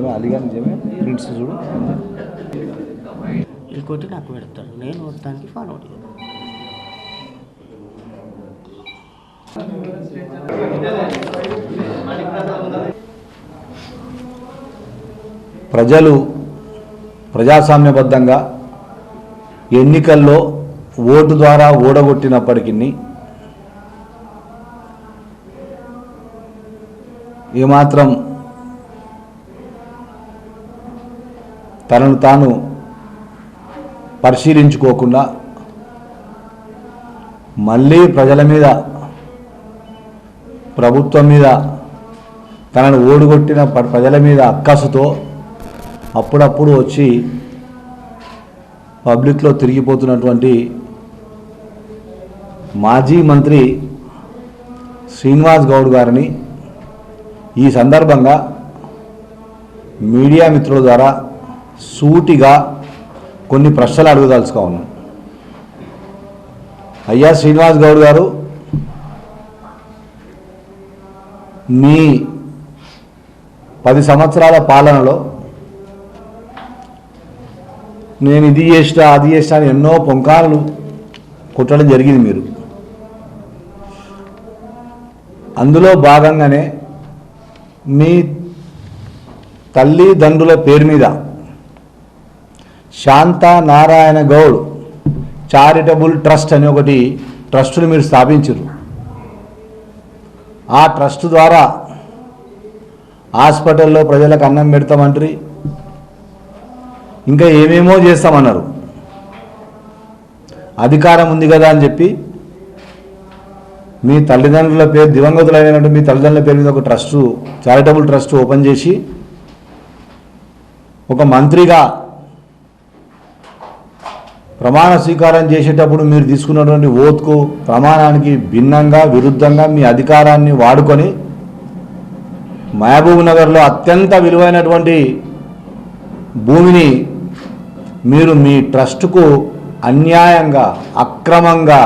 నిజమే అలీగా నిజమే. ప్రింట్స్ చూడు. ఇంకోటి నాకు పెడతాడు నేను వస్తానికి ఫార్వర్డ్ చేస్తాను ప్రజలు ప్రజాస్వామ్యబద్ధంగా ఎన్నికల్లో ఓటు ద్వారా ఓడగొట్టినప్పటికీ ఏమాత్రం తనను తాను పరిశీలించుకోకుండా మళ్ళీ ప్రజల మీద ప్రభుత్వం మీద తనను ఓడిగొట్టిన ప్రజల మీద అక్కసుతో అప్పుడప్పుడు వచ్చి పబ్లిక్లో తిరిగిపోతున్నటువంటి మాజీ మంత్రి శ్రీనివాస్ గౌడ్ గారిని ఈ సందర్భంగా మీడియా మిత్రుల ద్వారా సూటిగా కొన్ని ప్రశ్నలు అడగదలుచుకో ఉన్నాం. అయ్యా శ్రీనివాస్ గౌడ్ గారు మీ పది సంవత్సరాల పాలనలో నేను ఇది చేసినా అది చేసినా అని ఎన్నో పొంకాలను కొట్టడం జరిగింది మీరు. అందులో భాగంగానే మీ తల్లిదండ్రుల పేరు మీద శాంత నారాయణ గౌడ్ చారిటబుల్ ట్రస్ట్ అని ఒకటి ట్రస్టును మీరు స్థాపించారు ఆ ట్రస్ట్ ద్వారా హాస్పిటల్లో ప్రజలకు అన్నం పెడతామంటారు. ఇంకా ఏమేమో చేస్తామన్నారు. అధికారం ఉంది కదా అని చెప్పి మీ తల్లిదండ్రుల పేరు దివంగతులైనటువంటి మీ తల్లిదండ్రుల పేరు మీద ఒక ట్రస్ట్ చారిటబుల్ ట్రస్ట్ ఓపెన్ చేసి ఒక మంత్రిగా ప్రమాణ స్వీకారం చేసేటప్పుడు మీరు తీసుకున్నటువంటి ఓత్కు ప్రమాణానికి భిన్నంగా విరుద్ధంగా మీ అధికారాన్ని వాడుకొని మహబూబ్ నగర్లో అత్యంత విలువైనటువంటి భూమిని మీరు మీ ట్రస్టుకు అన్యాయంగా అక్రమంగా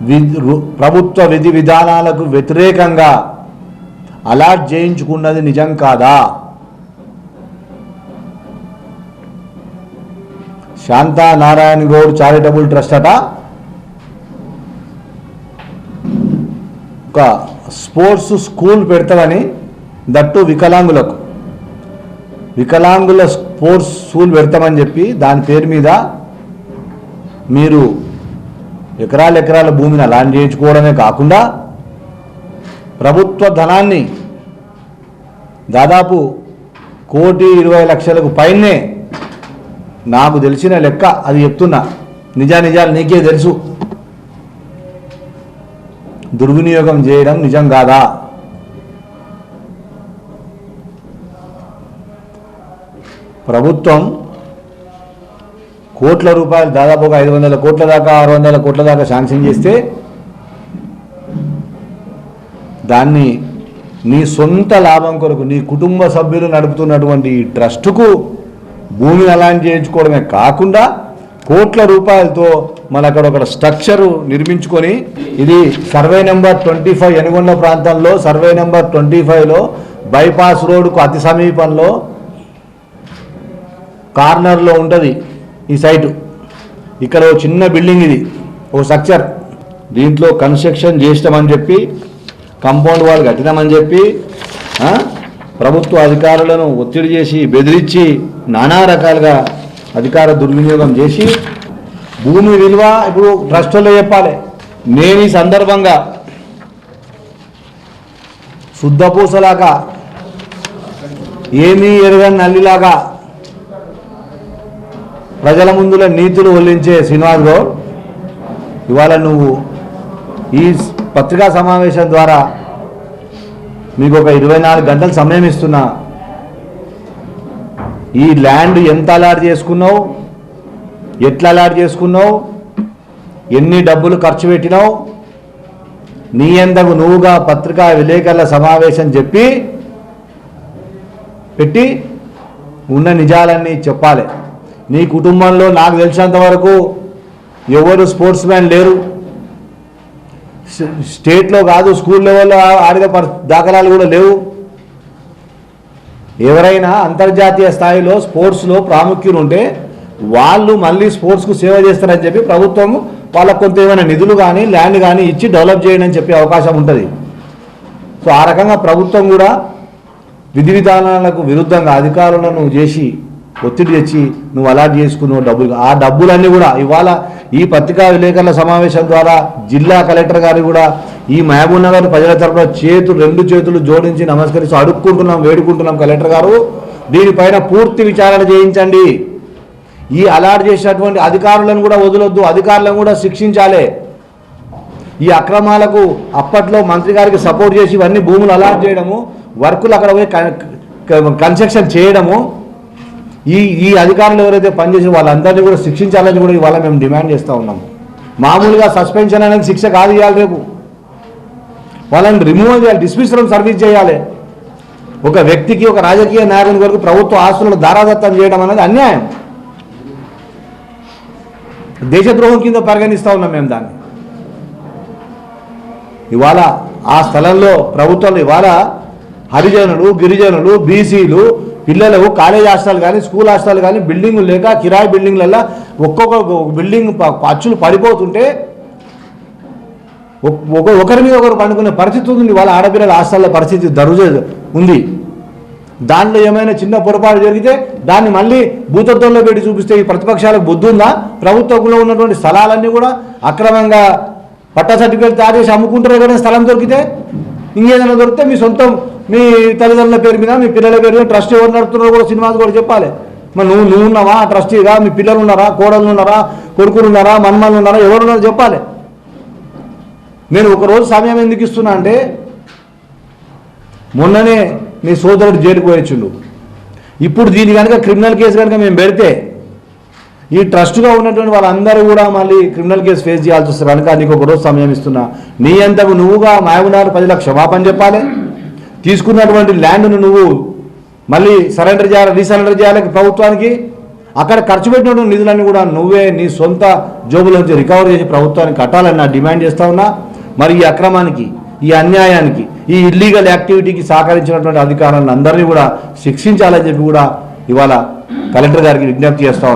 వి- ప్రభుత్వ విధి విధానాలకు వ్యతిరేకంగా అలాట్ చేయించుకున్నది నిజం కాదా? శాంతా నారాయణ గౌడ్ చారిటబుల్ ట్రస్ట్ అట. ఒక స్పోర్ట్స్ స్కూల్ పెడతామని దట్టు వికలాంగులకు. వికలాంగుల స్పోర్ట్స్ స్కూల్ పెడతామని చెప్పి దాని పేరు మీద మీరు ఎకరాల ఎకరాల భూమిని అలాంటి చేయించుకోవడమే కాకుండా ప్రభుత్వ ధనాన్ని దాదాపు కోటి ఇరవై లక్షలకు పైనే నాకు తెలిసిన లెక్క అది చెప్తున్నా. నిజానిజాలు నీకే తెలుసు. దుర్వినియోగం చేయడం నిజం కాదా? ప్రభుత్వం కోట్ల రూపాయలు దాదాపుగా ఐదు వందల కోట్ల దాకా ఆరు వందల కోట్ల దాకా శాంక్షన్ చేస్తే దాన్ని నీ సొంత లాభం కొరకు నీ కుటుంబ సభ్యులు నడుపుతున్నటువంటి ఈ ట్రస్టుకు భూమిని అలాంటి చేయించుకోవడమే కాకుండా కోట్ల రూపాయలతో మన అక్కడ ఒక స్ట్రక్చరు నిర్మించుకొని ఇది survey number twenty five Enugonda ప్రాంతంలో సర్వే నెంబర్ ట్వంటీ ఫైవ్లో బైపాస్ రోడ్కు అతి సమీపంలో కార్నర్లో ఉంటుంది ఈ సైటు. ఇక్కడ ఓ చిన్న బిల్డింగ్ ఇది ఓ స్ట్రక్చర్. దీంట్లో కన్స్ట్రక్షన్ చేస్తామని చెప్పి కంపౌండ్ వాళ్ళు కట్టినామని చెప్పి ప్రభుత్వ అధికారులను ఒత్తిడి చేసి బెదిరించి నానా రకాలుగా అధికార దుర్వినియోగం చేసి భూమి విలువ ఇప్పుడు ట్రస్టుల్లో చెప్పాలి. నేను ఈ సందర్భంగా శుద్ధపూసలాగా ఏమీ ఎరగని నల్లిలాగా ప్రజల ముందుల నీతులు ఒల్లించే శ్రీనివాస్ గౌడ్ ఇవాళ నువ్వు ఈ పత్రికా సమావేశం ద్వారా మీకు ఒక ఇరవై నాలుగు గంటలు సమయం ఇస్తున్నా. ఈ ల్యాండ్ ఎంత అలాట్ చేసుకున్నావు? ఎట్లా అలాట్ చేసుకున్నావు? ఎన్ని డబ్బులు ఖర్చు పెట్టినావు? నీ ఎంతకు నువ్వుగా పత్రికా విలేకరుల సమావేశం చెప్పి పెట్టి ఉన్న నిజాలన్నీ చెప్పాలి. నీ కుటుంబంలో నాకు తెలిసినంత వరకు ఎవరు స్పోర్ట్స్ మ్యాన్ లేరు. స్టేట్లో కాదు స్కూల్ లెవెల్లో ఆడిన దాఖలాలు కూడా లేవు. ఎవరైనా అంతర్జాతీయ స్థాయిలో స్పోర్ట్స్లో ప్రాముఖ్యులు ఉంటే వాళ్ళు మళ్ళీ స్పోర్ట్స్కు సేవ చేస్తారని చెప్పి ప్రభుత్వం వాళ్ళకు కొంత ఏమైనా నిధులు కానీ ల్యాండ్ కానీ ఇచ్చి డెవలప్ చేయండి అని చెప్పే అవకాశం ఉంటుంది. సో ఆ రకంగా ప్రభుత్వం కూడా విధి విధానాలకు విరుద్ధంగా అధికారులను చేసి ఒత్తిడి తెచ్చి నువ్వు అలాట్ చేసుకున్నావు డబ్బులు ఆ డబ్బులన్నీ కూడా ఇవాళ ఈ పత్రికా విలేకరుల సమావేశం ద్వారా జిల్లా కలెక్టర్ గారు కూడా ఈ మహబూబ్ నగర్ ప్రజల తరఫున చేతులు రెండు చేతులు జోడించి నమస్కరిస్తూ అడుక్కుంటున్నాం వేడుకుంటున్నాం కలెక్టర్ గారు. దీనిపైన పూర్తి విచారణ చేయించండి. ఈ అలాట్ చేసినటువంటి అధికారులను కూడా వదలొద్దు. అధికారులను కూడా శిక్షించాలి. ఈ అక్రమాలకు అప్పట్లో మంత్రి గారికి సపోర్ట్ చేసి ఇవన్నీ భూములు అలాట్ చేయడము వర్కులు అక్కడ పోయి కన్- కన్స్ట్రక్షన్ చేయడము ఈ ఈ అధికారులు ఎవరైతే పనిచేసి వాళ్ళందరినీ కూడా శిక్షించాలని కూడా ఇవాళ మేము డిమాండ్ చేస్తూ ఉన్నాం. మామూలుగా సస్పెన్షన్ అనేది శిక్ష కాదు ఇవ్వాలి రేపు. వాళ్ళని రిమూవ్ చేయాలి డిస్మిస్ సర్వీస్ చేయాలి. ఒక వ్యక్తికి ఒక రాజకీయ నాయకుని వరకు ప్రభుత్వ ఆస్తులను దారాదత్తం చేయడం అనేది అన్యాయం. దేశద్రోహం కింద పరిగణిస్తూ ఉన్నాం మేము దాన్ని. ఇవాళ ఆ స్థలంలో ప్రభుత్వం ఇవాళ హరిజనులు గిరిజనులు బీసీలు పిల్లలకు కాలేజ్ హాస్టల్ కానీ స్కూల్ హాస్టల్ కానీ బిల్డింగులు లేక కిరాయి బిల్డింగ్లలో ఒక్కొక్క బిల్డింగ్ ప- అచ్చులు పడిపోతుంటే ఒక- ఒకరి మీద ఒకరు పండుకునే పరిస్థితి ఉంది. వాళ్ళ ఆడపిల్లల హాస్టల్ల పరిస్థితి దరుజ ఉంది. దాంట్లో ఏమైనా చిన్న పొరపాటు జరిగితే దాన్ని మళ్ళీ భూతత్వంలో పెట్టి చూపిస్తే ఈ ప్రతిపక్షాలకు బుద్ధి ఉందా? ప్రభుత్వంలో ఉన్నటువంటి స్థలాలన్నీ కూడా అక్రమంగా పట్టా సర్టిఫికేట్ తయారు చేసి అమ్ముకుంటారు కదా స్థలం దొరికితే? ఇంకేదైనా దొరికితే మీ సొంతం మీ తల్లిదండ్రుల పేరు మీద మీ పిల్లల పేరు మీద ట్రస్ట్ ఎవరు నడుతున్నారో కూడా సినిమాస్ కూడా చెప్పాలి. మరి నువ్వు నువ్వు ఉన్నావా? ట్రస్టీగా మీ పిల్లలు ఉన్నారా? కోడళ్ళు ఉన్నారా? కొడుకులు ఉన్నారా? మన్మలు ఉన్నారా? ఎవరున్నారో చెప్పాలి. నేను ఒక రోజు సమయం ఎందుకు ఇస్తున్నా అంటే మొన్ననే మీ సోదరుడు జైలుకు పోయొచ్చుండు. ఇప్పుడు దీని కనుక క్రిమినల్ కేసు కనుక మేము పెడితే ఈ ట్రస్ట్గా ఉన్నటువంటి వాళ్ళందరూ కూడా మళ్ళీ క్రిమినల్ కేసు ఫేస్ చేయాల్సి వస్తారు కనుక నీకు ఒక రోజు సమయం ఇస్తున్నా. నీ అంతకు నువ్వుగా మాయమునారు ప్రజలకు క్షమాపణ చెప్పాలి. తీసుకున్నటువంటి ల్యాండ్ను నువ్వు మళ్ళీ సరెండర్ చేయాలి రీసరెండర్ చేయాలి ప్రభుత్వానికి? అక్కడ ఖర్చు పెట్టినటువంటి నిధులన్నీ కూడా నువ్వే నీ సొంత జోబులోంచి రికవర్ చేసి ప్రభుత్వానికి కట్టాలని నా డిమాండ్ చేస్తా ఉన్నా. మరి ఈ అక్రమానికి ఈ అన్యాయానికి ఈ ఇల్లీగల్ యాక్టివిటీకి సహకరించినటువంటి అధికారులను అందరినీ కూడా శిక్షించాలని చెప్పి కూడా ఇవాళ కలెక్టర్ గారికి విజ్ఞప్తి చేస్తా